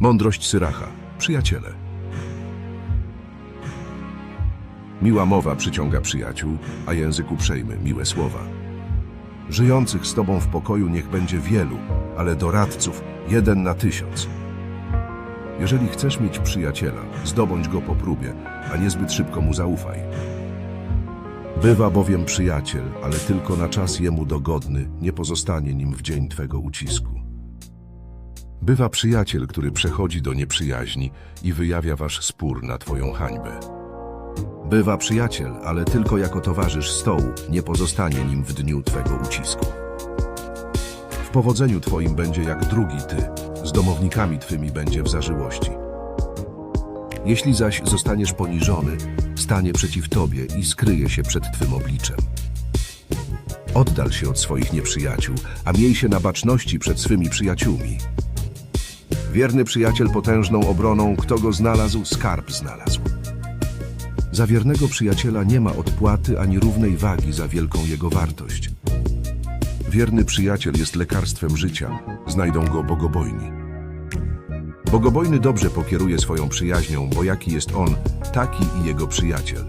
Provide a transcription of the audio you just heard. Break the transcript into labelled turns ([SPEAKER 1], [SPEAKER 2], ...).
[SPEAKER 1] Mądrość Syracha. Przyjaciele. Miła mowa przyciąga przyjaciół, a język uprzejmy miłe słowa. Żyjących z Tobą w pokoju niech będzie wielu, ale doradców jeden na tysiąc. Jeżeli chcesz mieć przyjaciela, zdobądź go po próbie, a niezbyt szybko mu zaufaj. Bywa bowiem przyjaciel, ale tylko na czas jemu dogodny, nie pozostanie nim w dzień Twego ucisku. Bywa przyjaciel, który przechodzi do nieprzyjaźni i wyjawia wasz spór na Twoją hańbę. Bywa przyjaciel, ale tylko jako towarzysz stołu, nie pozostanie nim w dniu Twego ucisku. W powodzeniu Twoim będzie jak drugi Ty, z domownikami Twymi będzie w zażyłości. Jeśli zaś zostaniesz poniżony, stanie przeciw Tobie i skryje się przed Twym obliczem. Oddal się od swoich nieprzyjaciół, a miej się na baczności przed swymi przyjaciółmi. Wierny przyjaciel potężną obroną, kto go znalazł, skarb znalazł. Za wiernego przyjaciela nie ma odpłaty ani równej wagi za wielką jego wartość. Wierny przyjaciel jest lekarstwem życia, znajdą go bogobojni. Bogobojny dobrze pokieruje swoją przyjaźnią, bo jaki jest on, taki i jego przyjaciel.